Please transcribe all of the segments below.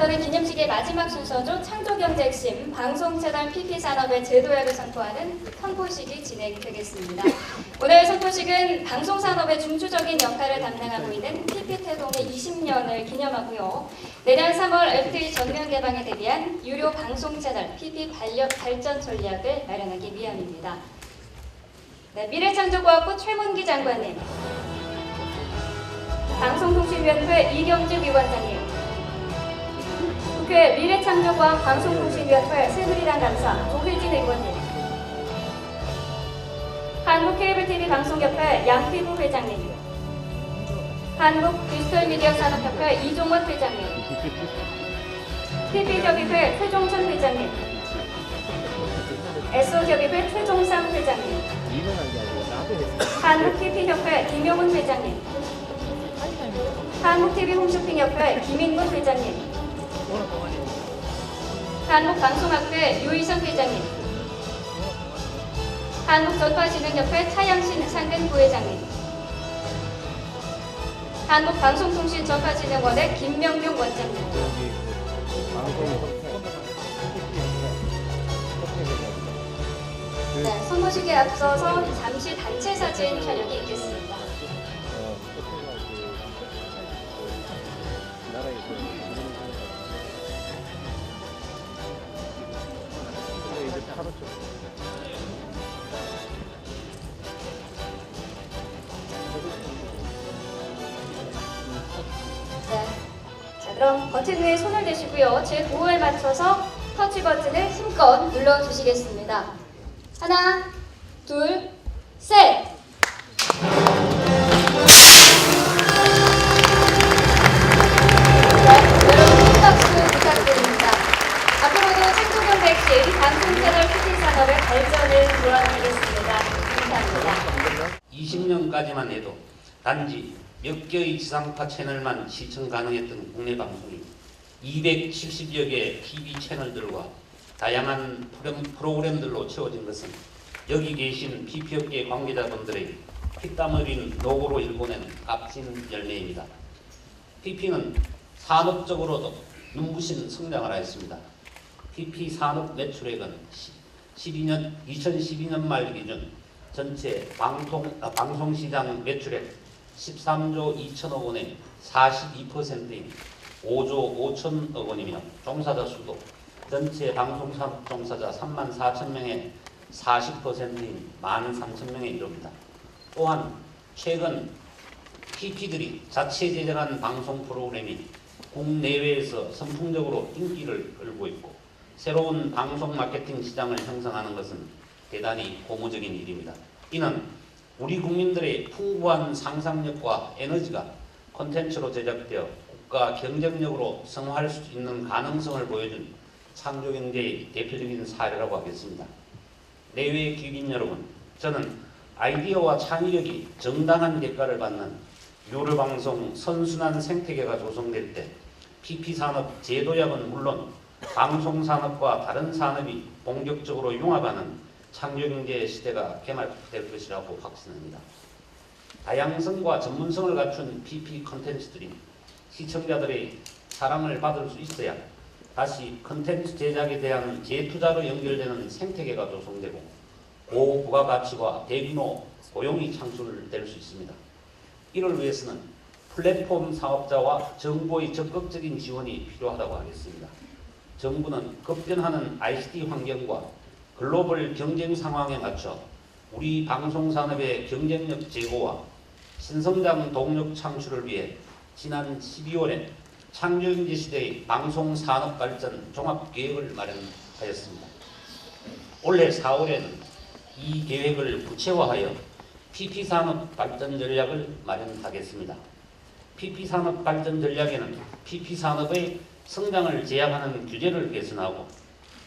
지금부터는 기념식의 마지막 순서죠. 창조경제 핵심 방송채널 PP산업의 제도약을 선포하는 선포식이 진행되겠습니다. 오늘 선포식은 방송산업의 중추적인 역할을 담당하고 있는 PP태동의 20년을 기념하고요. 내년 3월 FTA 전면 개방에 대비한 유료 방송채널 PP 발전 전략을 마련하기 위함입니다. 네, 미래창조과학부 최문기 장관님, 방송통신위원회 이경주 위원장님, 국회 미래창조과학 방송통신위원회 새누리당 간사 조혜진 의원님, 한국케이블TV 방송협회 양피부 회장님, 한국디지털미디어산업협회 이종원 회장님, TV협의회 최종천 회장님, SO협의회 최종상 회장님. 한국TV협회 김용훈 회장님, 한국TV 홈쇼핑협회 김인문 회장님, 한국방송학회 유희성 회장님, 한국전파진흥협회 차양신 상근 부회장님, 한국방송통신전파진흥원의 김명용 원장님, 네, 선거식에 앞서서 잠시 단체 사진 촬영이 있겠습니다. 그럼 버튼 위에 손을 대시고요. 제 구호에 맞춰서 터치 버튼을 힘껏 눌러주시겠습니다. 하나, 둘, 셋! 7개의 지상파 채널만 시청 가능했던 국내 방송이 270여 개의 TV 채널들과 다양한 프로그램들로 채워진 것은 여기 계신 PP업계 관계자분들의 피땀 흘린 노고로 일궈낸 값진 열매입니다. PP는 산업적으로도 눈부신 성장을 하였습니다. PP 산업 매출액은 12년, 2012년 말 기준 전체 방송, 아, 방송시장 매출액 13조 2천억 원의 42%인 5조 5천억 원이며 종사자 수도 전체 방송 산업 종사자 3만 4천 명의 40%인 1만 3천 명에 이릅니다. 또한 최근 PP들이 자체 제작한 방송 프로그램이 국내외에서 선풍적으로 인기를 끌고 있고 새로운 방송 마케팅 시장을 형성하는 것은 대단히 고무적인 일입니다. 이는 우리 국민들의 풍부한 상상력과 에너지가 콘텐츠로 제작되어 국가 경쟁력으로 성화할 수 있는 가능성을 보여준 창조경제의 대표적인 사례라고 하겠습니다. 내외 기빈 여러분, 저는 아이디어와 창의력이 정당한 대가를 받는 요르방송 선순환 생태계가 조성될 때 PP산업 제도약은 물론 방송산업과 다른 산업이 본격적으로 융합하는 창조경제 시대가 개막될 것이라고 확신합니다. 다양성과 전문성을 갖춘 PP 컨텐츠들이 시청자들의 사랑을 받을 수 있어야 다시 컨텐츠 제작에 대한 재투자로 연결되는 생태계가 조성되고 고부가가치와 대규모 고용이 창출될 수 있습니다. 이를 위해서는 플랫폼 사업자와 정부의 적극적인 지원이 필요하다고 하겠습니다. 정부는 급변하는 ICT 환경과 글로벌 경쟁 상황에 맞춰 우리 방송 산업의 경쟁력 제고와 신성장 동력 창출을 위해 지난 12월에 창조경제 시대의 방송 산업 발전 종합 계획을 마련하였습니다. 올해 4월에는 이 계획을 구체화하여 PP 산업 발전 전략을 마련하겠습니다. PP 산업 발전 전략에는 PP 산업의 성장을 제약하는 규제를 개선하고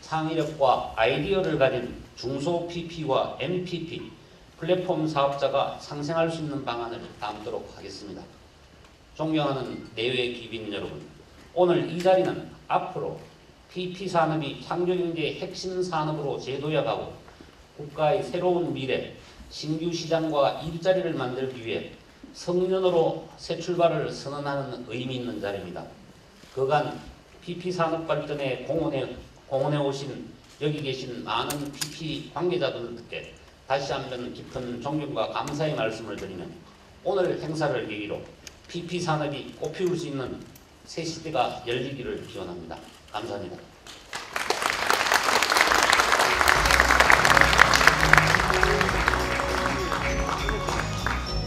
창의력과 아이디어를 가진 중소 PP와 MPP 플랫폼 사업자가 상생할 수 있는 방안을 담도록 하겠습니다. 존경하는 내외 기빈 여러분, 오늘 이 자리는 앞으로 PP 산업이 창조경제의 핵심 산업으로 재도약하고 국가의 새로운 미래, 신규 시장과 일자리를 만들기 위해 성년으로 새 출발을 선언하는 의미 있는 자리입니다. 그간 PP 산업 발전에 공헌해 공헌해 오신 여기 계신 많은 PP 관계자들께 다시 한번 깊은 존경과 감사의 말씀을 드리며 오늘 행사를 계기로 PP 산업이 꽃피울 수 있는 새 시대가 열리기를 기원합니다. 감사합니다.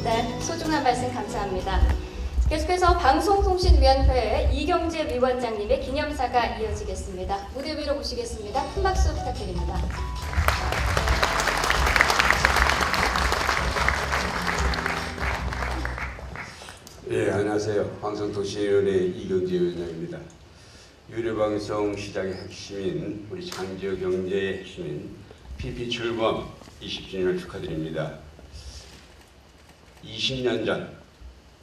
네, 소중한 말씀 감사합니다. 계속해서 방송통신위원회 이경재 위원장님의 기념사가 이어지겠습니다. 무대 위로 모시겠습니다. 큰 박수 부탁드립니다. 예, 안녕하세요. 방송통신위원회 이경재 위원장입니다. 유료방송 시장의 핵심인 우리 장지어 경제의 핵심인 PP 출범 20주년을 축하드립니다. 20년 전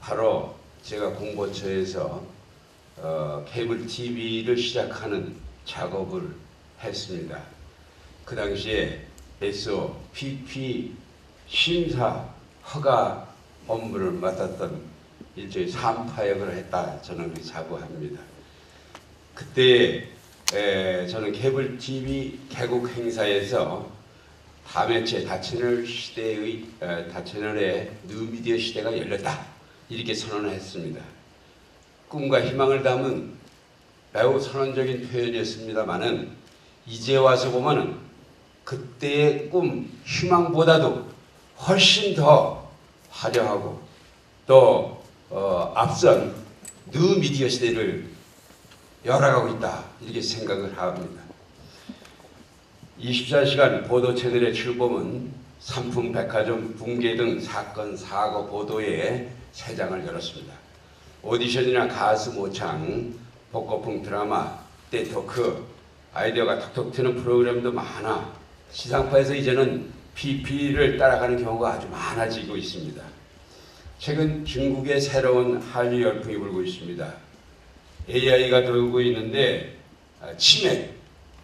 바로 제가 공보처에서 어, 케이블 TV를 시작하는 작업을 했습니다. 그 당시에 SO PP 심사 허가 업무를 맡았던 일종의 삼파역을 했다 저는 자부합니다. 그때 에, 저는 케이블 TV 개국 행사에서 다매체 다채널 시대의 에, 다채널의 뉴미디어 시대가 열렸다 이렇게 선언을 했습니다. 꿈과 희망을 담은 매우 선언적인 표현이었습니다만은 이제 와서 보면은 그때의 꿈 희망보다도 훨씬 더 화려하고 또 어, 앞선 뉴 미디어 시대를 열어가고 있다 이렇게 생각을 합니다. 24시간 보도 채널의 출범은 상품, 백화점, 붕괴 등 사건, 사고 보도에 새 장을 열었습니다. 오디션이나 가수 모창, 복고풍 드라마, 떼토크, 아이디어가 톡톡 튀는 프로그램도 많아 시상파에서 이제는 PP를 따라가는 경우가 아주 많아지고 있습니다. 최근 중국의 새로운 한류 열풍이 불고 있습니다. AI가 돌고 있는데 아, 치맥,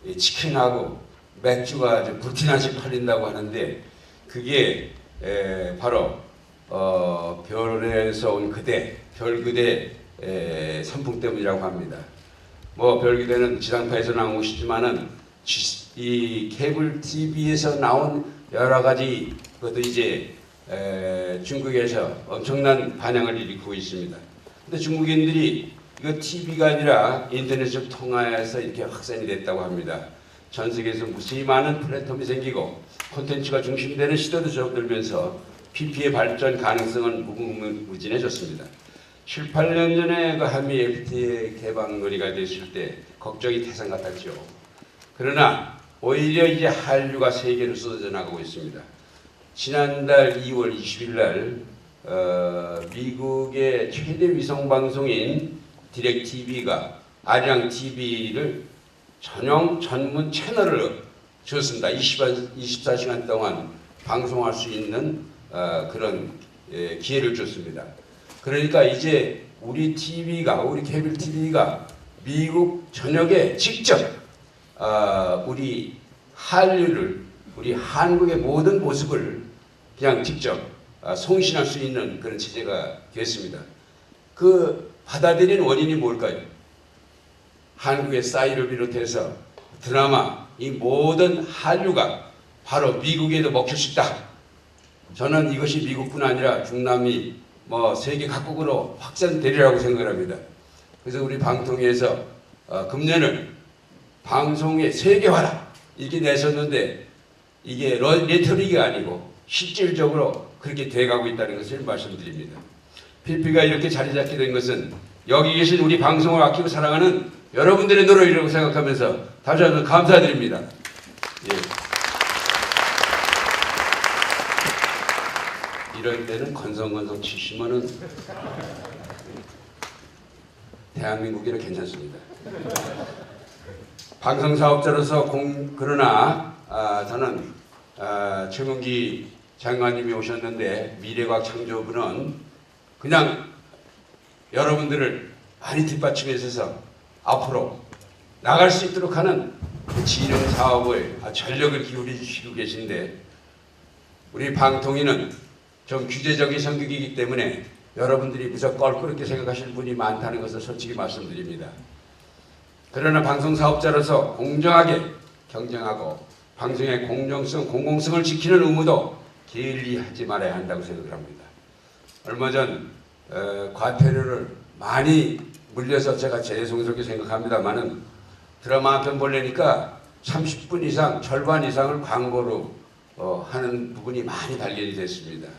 이 치킨하고 맥주가 아주 불티나게 팔린다고 하는데 그게 에, 바로 어, 별에서 온 그대, 별그대 에, 선풍 때문이라고 합니다. 뭐 별그대는 지상파에서 나온 것이지만은 지- 이 케이블 TV에서 나온 여러 가지 것도 이제 에, 중국에서 엄청난 반향을 일으키고 있습니다. 근데 중국인들이 이거 TV가 아니라 인터넷을 통해서 이렇게 확산이 됐다고 합니다. 전 세계에서 무수히 많은 플랫폼이 생기고 콘텐츠가 중심되는 시대도 접들면서 PP의 발전 가능성은 무궁무진해졌습니다. 7, 8년 전에 그 한미 FTA 개방거리가 됐을 때 걱정이 태산 같았죠. 그러나 오히려 이제 한류가 세계로 쏟아져 나가고 있습니다. 지난달 2월 20일 날 어, 미국의 최대 위성 방송인 디렉TV가 아리랑 TV를 전용 전문 채널을 줬습니다. 24시간 동안 방송할 수 있는 어, 그런 예, 기회를 줬습니다. 그러니까 이제 우리 TV가 우리 케이블 TV가 미국 전역에 직접 어, 우리 한류를 우리 한국의 모든 모습을 그냥 직접 아, 송신할 수 있는 그런 체제가 됐습니다. 그 받아들인 원인이 뭘까요? 한국의 싸이를 비롯해서 드라마 이 모든 한류가 바로 미국에도 먹힐 수 있다. 저는 이것이 미국뿐 아니라 중남미 뭐 세계 각국으로 확산되리라고 생각합니다. 그래서 우리 방통위에서 어, 금년을 방송의 세계화라 이렇게 내셨는데 이게 러- 레토릭이 아니고 실질적으로 그렇게 돼가고 있다는 것을 말씀드립니다. PP가 이렇게 자리 잡게 된 것은 여기 계신 우리 방송을 아끼고 사랑하는 여러분들의 노력이라고 생각하면서 다시 한번 감사드립니다. 예. 이럴 때는 건성건성 치시면은 대한민국에는 괜찮습니다. 방송 사업자로서 공 그러나 아, 저는 아, 최문기 장관님이 오셨는데 미래과학 창조부는 그냥 여러분들을 많이 뒷받침해 주셔서 앞으로 나갈 수 있도록 하는 그 진흥 사업을 아, 전력을 기울여 주시고 계신데 우리 방통위는 좀 규제적인 성격이기 때문에 여러분들이 무척 껄끄럽게 생각하시는 분이 많다는 것을 솔직히 말씀드립니다. 그러나 방송 사업자로서 공정하게 경쟁하고 방송의 공정성, 공공성을 지키는 의무도 게을리하지 말아야 한다고 생각을 합니다. 얼마 전 어, 과태료를 많이 물려서 제가 죄송스럽게 생각합니다만은 드라마 한 편 보려니까 30분 이상, 절반 이상을 광고로 어, 하는 부분이 많이 발견이 됐습니다.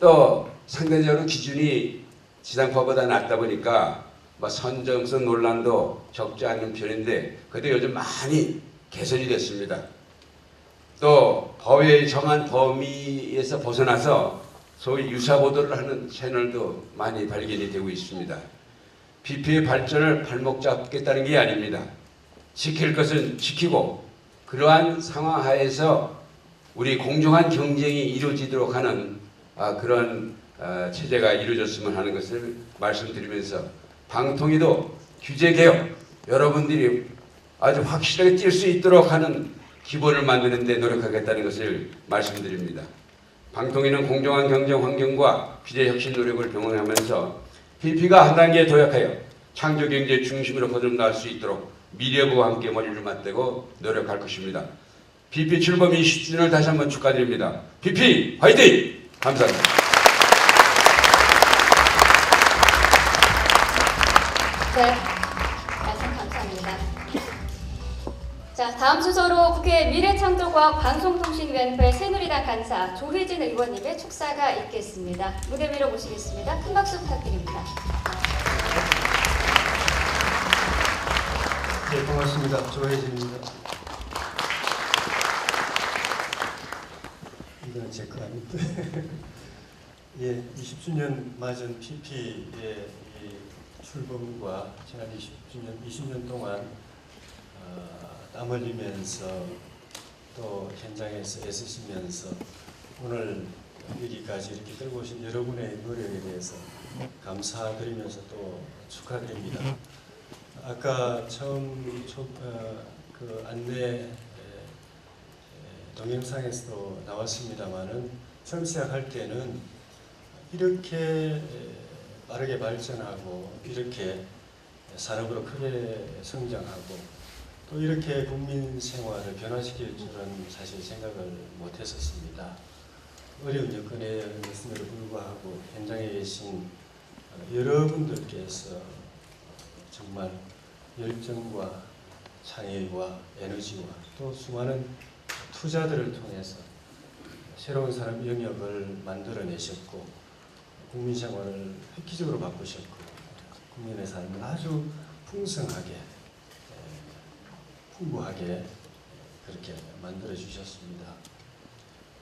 또 상대적으로 기준이 지상파보다 낮다 보니까 뭐 선정성 논란도 적지 않은 편인데 그래도 요즘 많이 개선이 됐습니다. 또 법에 정한 범위에서 벗어나서 소위 유사 보도를 하는 채널도 많이 발견이 되고 있습니다. BP의 발전을 발목 잡겠다는 게 아닙니다. 지킬 것은 지키고 그러한 상황 하에서 우리 공정한 경쟁이 이루어지도록 하는 아, 그런 아, 체제가 이루어졌으면 하는 것을 말씀드리면서 방통위도 규제 개혁 여러분들이 아주 확실하게 뛸 수 있도록 하는 기본을 만드는 데 노력하겠다는 것을 말씀드립니다. 방통위는 공정한 경쟁 환경과 규제 혁신 노력을 병행하면서 PP가 한 단계 도약하여 창조 경제 중심으로 거듭날 수 있도록 미래부와 함께 머리를 맞대고 노력할 것입니다. PP 출범 20주년을 다시 한번 축하드립니다. PP 화이팅! 감사합니다. 네, 말씀 감사합니다. 자, 다음 순서로 국회 미래창조과학 방송통신위원회 새누리당 간사 조혜진 의원님의 축사가 있겠습니다. 무대 위로 모시겠습니다. 큰 박수 부탁드립니다. 네, 고맙습니다. 조혜진입니다. 제거 아닌데. 예, 20주년 맞은 PP의 이 출범과 지난 20주년, 20년 동안 어, 땀 흘리면서 또 현장에서 애쓰시면서 오늘 여기까지 이렇게 끌고 오신 여러분의 노력에 대해서 감사드리면서 또 축하드립니다. 아까 처음 초, 어, 그 안내 동영상에서도 나왔습니다만은 처음 시작할 때는 이렇게 에, 빠르게 발전하고 이렇게 산업으로 크게 성장하고 또 이렇게 국민 생활을 변화시킬 줄은 사실 생각을 못했었습니다. 어려운 여건에 있음에도 불구하고 현장에 계신 어, 여러분들께서 정말 열정과 창의와 에너지와 또 수많은 투자들을 통해서 새로운 산업 영역을 만들어내셨고 국민 생활을 획기적으로 바꾸셨고 국민의 삶을 아주 풍성하게 에, 풍부하게 그렇게 만들어 주셨습니다.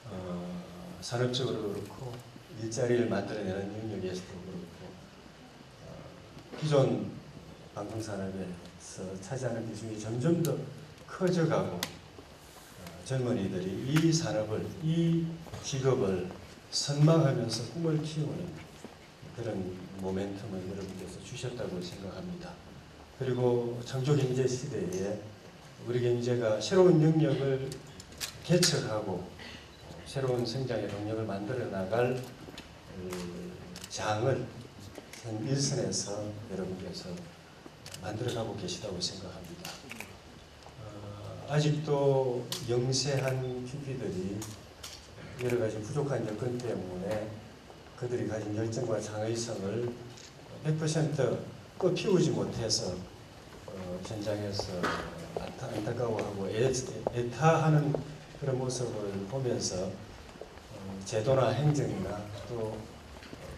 어, 산업적으로 그렇고 일자리를 만들어내는 영역에서도 그렇고 어, 기존 방송 산업에서 차지하는 비중이 점점 더 커져가고 어, 젊은이들이 이 산업을 이 직업을 선망하면서 꿈을 키우는 그런 모멘텀을 여러분께서 주셨다고 생각합니다. 그리고 창조 경제 시대에 우리 경제가 새로운 영역을 개척하고 어, 새로운 성장의 동력을 만들어 나갈 어, 장을 현 일선에서 여러분께서 만들어가고 계시다고 생각합니다. 어, 아직도 영세한 PP들이 여러 가지 부족한 여건 때문에 그들이 가진 열정과 장의성을 100% 꽃피우지 못해서 어, 현장에서 안타, 안타까워하고 애, 애타하는 그런 모습을 보면서 어, 제도나 행정이나 또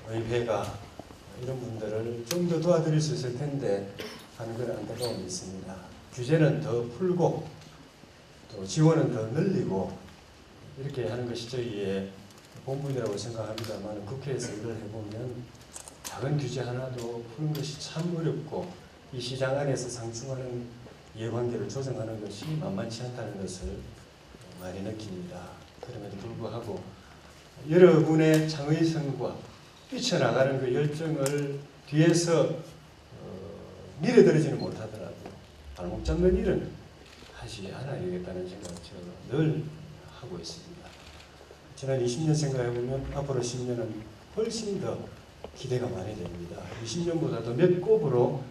의회가 이런 분들을 좀 더 도와드릴 수 있을 텐데 하는 그런 안타까움이 있습니다. 규제는 더 풀고 또 지원은 더 늘리고 이렇게 하는 것이 저희의 본분이라고 생각합니다만 국회에서 일을 해보면 작은 규제 하나도 푸는 것이 참 어렵고 이 시장 안에서 상승하는 이해관계를 조정하는 것이 만만치 않다는 것을 많이 느낍니다. 그럼에도 불구하고 여러분의 창의성과 뛰쳐나가는 그 열정을 뒤에서 어, 밀어들이지는 못하더라도 발목 잡는 일은 하지 않아야 겠다는 생각을 제가 늘 하고 있습니다. 지난 20년 생각해보면 앞으로 10년은 훨씬 더 기대가 많이 됩니다. 20년보다 더몇 곱으로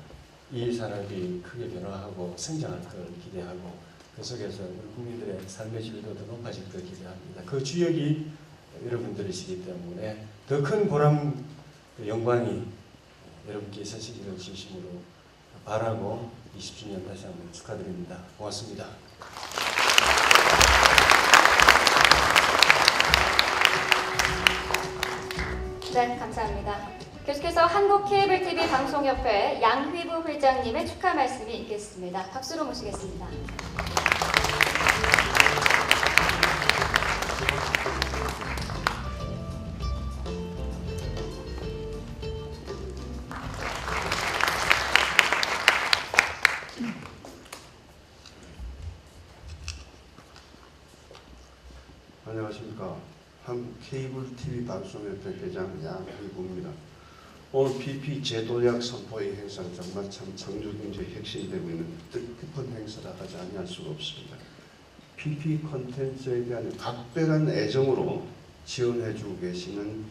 이 산업이 크게 변화하고 성장할 걸 기대하고 그 속에서 우리 국민들의 삶의 질도 더 높아질 걸 기대합니다. 그 주역이 여러분들이시기 때문에 더 큰 보람, 영광이 여러분께 있으시기를 진심으로 바라고 20주년 다시 한번 축하드립니다. 고맙습니다. 네, 감사합니다. 계속해서 한국 케이블 TV 방송협회 양휘부 회장님의 축하 말씀이 있겠습니다. 박수로 모시겠습니다. 오늘 PP 제도약 선포의 행사는 정말 참 창조경제의 핵심이 되고 있는 뜻깊은 행사라 하지 아니할 수가 없습니다. PP 콘텐츠에 대한 각별한 애정으로 지원해주고 계시는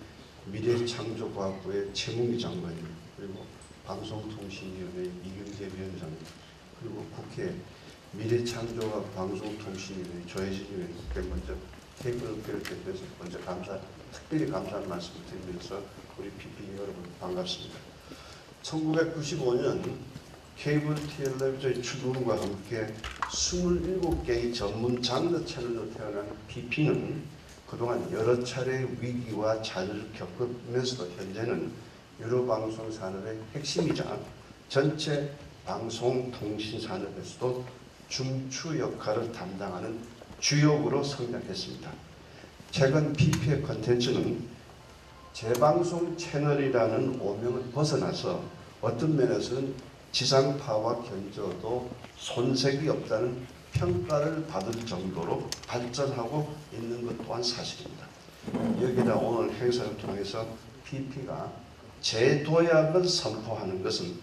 미래창조과학부의 최문기 장관님 그리고 방송통신위원회 이경재 위원장님 그리고 국회 미래창조학 방송통신위원회 조혜진 위원님께 먼저 업계를 대표해서 먼저 감사, 특별히 감사의 말씀을 드리면서 우리 PP 여러분 반갑습니다. 1995년 케이블 텔레비전의 출범과 함께 27개의 전문 장르 채널로 태어난 PP는 그동안 여러 차례 위기와 자유를 겪으면서도 현재는 유료방송 산업의 핵심이자 전체 방송통신 산업에서도 중추 역할을 담당하는 주역으로 성장했습니다. 최근 PP의 컨텐츠는 재방송 채널이라는 오명을 벗어나서 어떤 면에서는 지상파와 견저도 손색이 없다는 평가를 받을 정도로 발전하고 있는 것 또한 사실입니다. 여기다 오늘 행사를 통해서 PP가 재도약을 선포하는 것은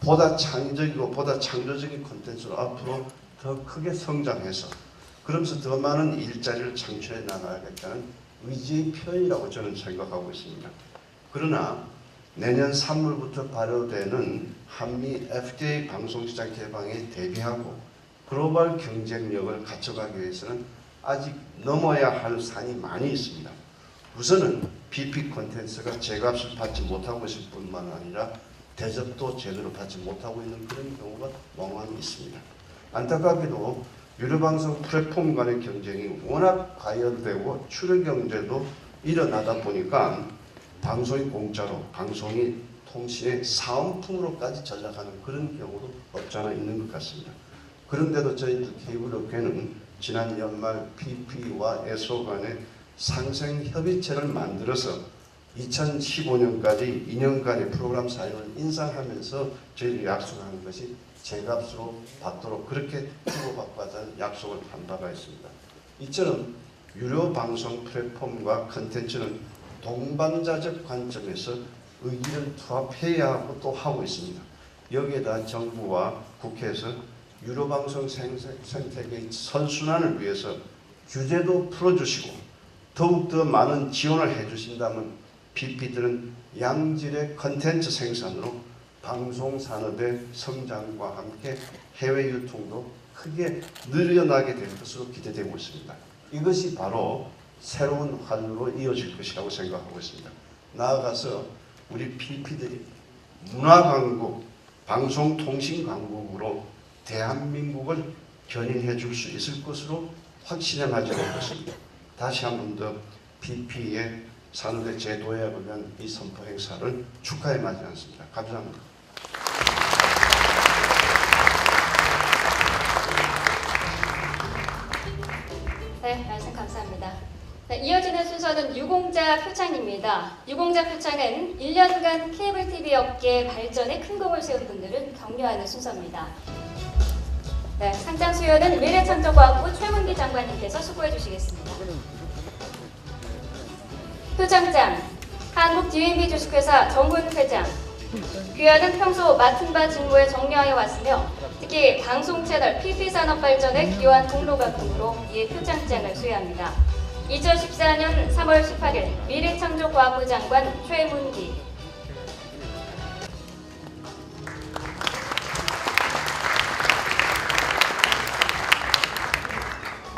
보다 창의적이고 보다 창조적인 콘텐츠로 앞으로 더 크게 성장해서 그러면서 더 많은 일자리를 창출해 나가야겠다는 의지의 표현이라고 저는 생각하고 있습니다. 그러나 내년 3월부터 발효되는 한미 FDA 방송시장 개방에 대비하고 글로벌 경쟁력을 갖춰가기 위해서는 아직 넘어야 할 산이 많이 있습니다. 우선은 BP 콘텐츠가 제값을 받지 못하고 있을 뿐만 아니라 대접도 제대로 받지 못하고 있는 그런 경우가 멍하니 있습니다. 안타깝게도 유료방송 플랫폼 간의 경쟁이 워낙 과열되고 출연 경제도 일어나다 보니까 방송이 공짜로 방송이 통신의 사은품으로까지 전락하는 그런 경우도 없잖아 있는 것 같습니다. 그런데도 저희들 케이블 업계는 지난 연말 PP와 에소 간의 상생 협의체를 만들어서 2015년까지 2년간의 프로그램 사용을 인상하면서 저희들이 약속한 것이 제값으로 받도록 그렇게 주고받고하자는 약속을 한 바가 있습니다. 이처럼 유료 방송 플랫폼과 컨텐츠는 동반자적 관점에서 의기를 투합해야 하고 또 하고 있습니다. 여기에다 정부와 국회에서 유료 방송 생태- 생태계의 선순환을 위해서 규제도 풀어주시고 더욱더 많은 지원을 해주신다면 PP들은 양질의 컨텐츠 생산으로 방송 산업의 성장과 함께 해외 유통도 크게 늘어나게 될 것으로 기대되고 있습니다. 이것이 바로 새로운 환으로 이어질 것이라고 생각하고 있습니다. 나아가서 우리 PP들이 문화 강국, 방송 통신 강국으로 대한민국을 견인해 줄 수 있을 것으로 맞게 될 것입니다. 다시 한 번 더 PP의 산업의 재도약을 위한 이 선포 행사를 축하해 마지 않습니다. 감사합니다. 네, 말씀 감사합니다. 네, 이어지는 순서는 유공자 표창입니다. 유공자 표창은 1년간 케이블 TV 업계 발전에 큰 공을 세운 분들을 격려하는 순서입니다. 네, 상장 수여는 미래창조과학부 최문기 장관님께서 수고해 주시겠습니다. 표창장 한국 DMB 주식회사 정군 회장 귀하는 평소 맡은 바 직무에 정리하여 왔으며 특히 방송 채널 PP 산업 발전에 기여한 공로가 금으로 이에 표창장을 수여합니다. 2014년 3월 18일 미래창조과학부 장관 최문기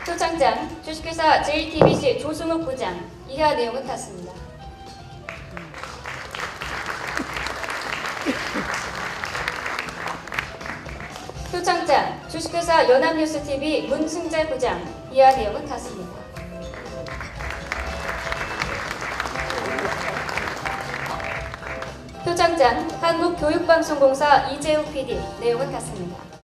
초창장 주식회사 JTBC 조승욱 부장 이하 내용은 같습니다. 표창장 주식회사 연합뉴스TV 문승재 부장 이하 내용은 같습니다. 표창장 한국교육방송공사 이재욱 PD 내용은 같습니다.